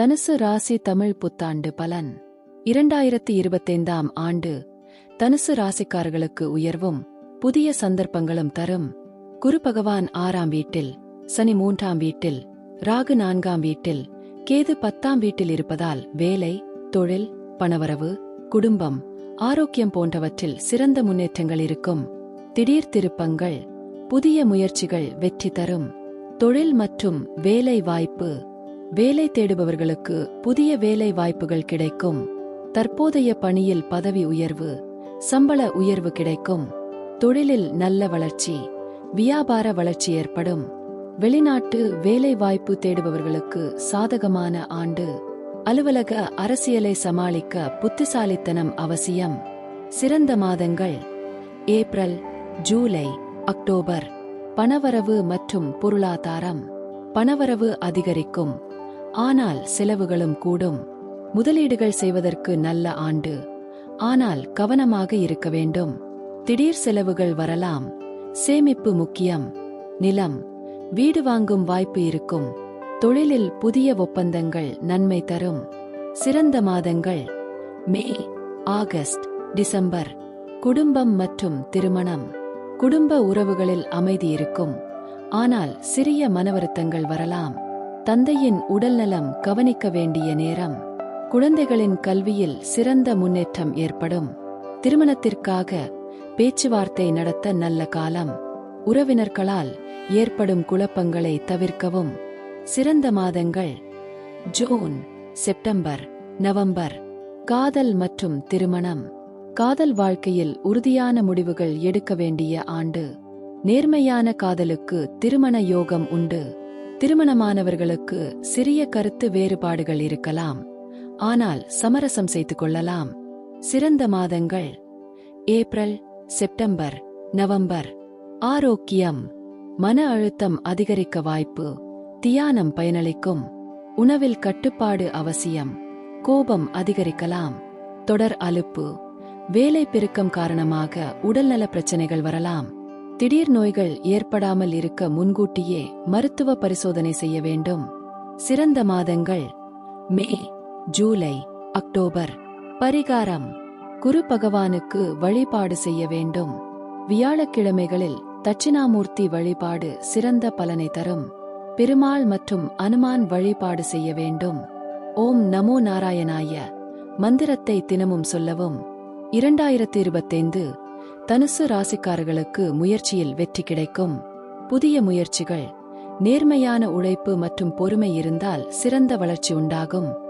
தனுசு ராசி தமிழ் புத்தாண்டு பலன். இரண்டாயிரத்தி இருபத்தைந்தாம் ஆண்டு தனுசு ராசிக்காரர்களுக்கு உயர்வும் புதிய சந்தர்ப்பங்களும் தரும். குரு பகவான் ஆறாம் வீட்டில் சனி மூன்றாம் வீட்டில் ராகு நான்காம் வீட்டில் கேது பத்தாம் வீட்டில் இருப்பதால் வேலை தொழில் பணவரவு குடும்பம் ஆரோக்கியம் போன்றவற்றில் சிறந்த முன்னேற்றங்கள் இருக்கும். திடீர் திருப்பங்கள் புதிய முயற்சிகள் வெற்றி தரும். தொழில் மற்றும் வேலை வாய்ப்பு வேலை தேடுபவர்களுக்கு புதிய வேலை வாய்ப்புகள் கிடைக்கும். தற்போதைய பணியில் பதவி உயர்வு சம்பள உயர்வு கிடைக்கும். தொழிலில் நல்ல வளர்ச்சி வியாபார வளர்ச்சி ஏற்படும். வெளிநாட்டு வேலை வாய்ப்பு தேடுபவர்களுக்கு சாதகமான ஆண்டு. அலுவலக அரசியலை சமாளிக்க புத்திசாலித்தனம் அவசியம். சிறந்த மாதங்கள். April July October. பணவரவு மற்றும் பொருளாதாரம். பணவரவு அதிகரிக்கும். ஆனால் செலவுகளும் கூடும். முதலீடுகள் செய்வதற்கு நல்ல ஆண்டு. ஆனால் கவனமாக இருக்க வேண்டும். திடீர் செலவுகள் வரலாம். சேமிப்பு முக்கியம். நிலம். வீடு வாங்கும் வாய்ப்பு இருக்கும். தொழிலில் புதிய ஒப்பந்தங்கள் நன்மை தரும். சிறந்த மாதங்கள். May August December. குடும்பம் மற்றும் திருமணம். குடும்ப உறவுகளில் அமைதி இருக்கும். ஆனால் சிறிய மனவருத்தங்கள் வரலாம். தந்தையின் உடல்நலம் கவனிக்க வேண்டிய நேரம். குழந்தைகளின் கல்வியில் சிறந்த முன்னேற்றம் ஏற்படும். திருமணத்திற்காக பேச்சுவார்த்தை நடத்த நல்ல காலம். உறவினர்களால் ஏற்படும் குழப்பங்களை தவிர்க்கவும். சிறந்த மாதங்கள். June September November. காதல் மற்றும் திருமணம். காதல் வாழ்க்கையில் உறுதியான முடிவுகள் எடுக்க வேண்டிய ஆண்டு. நேர்மையான காதலுக்கு திருமண யோகம் உண்டு. திருமணமானவர்களுக்கு சிறிய கருத்து வேறுபாடுகள் இருக்கலாம். ஆனால் சமரசம் செய்து கொள்ளலாம். சிறந்த மாதங்கள். April September November. ஆரோக்கியம். மன அழுத்தம் அதிகரிக்க வாய்ப்பு. தியானம் பயனளிக்கும். உணவில் கட்டுப்பாடு அவசியம். கோபம் அதிகரிக்கலாம். தொடர் அலுப்பு. வேலை பெருக்கம் காரணமாக உடல்நல பிரச்சனைகள் வரலாம். திடீர் நோய்கள் ஏற்படாமல் இருக்க முன்கூட்டியே மருத்துவ பரிசோதனை செய்ய வேண்டும். சிறந்த மாதங்கள் மே ஜூலை அக்டோபர். பரிகாரம். குரு பகவானுக்கு வழிபாடு செய்ய வேண்டும். வியாழக்கிழமைகளில் தட்சிணாமூர்த்தி வழிபாடு சிறந்த பலனை தரும். பெருமாள் மற்றும் அனுமான் வழிபாடு செய்ய வேண்டும். ஓம் நமோ நாராயணாய. மந்திரத்தை தினமும் சொல்லவும். இரண்டாயிரத்தி இருபத்தைந்து தனுசு ராசிக்காரர்களுக்கு முயற்சியில் வெற்றி கிடைக்கும். புதிய முயற்சிகள் நேர்மையான உழைப்பு மற்றும் பொறுமை இருந்தால் சிறந்த வளர்ச்சி உண்டாகும்.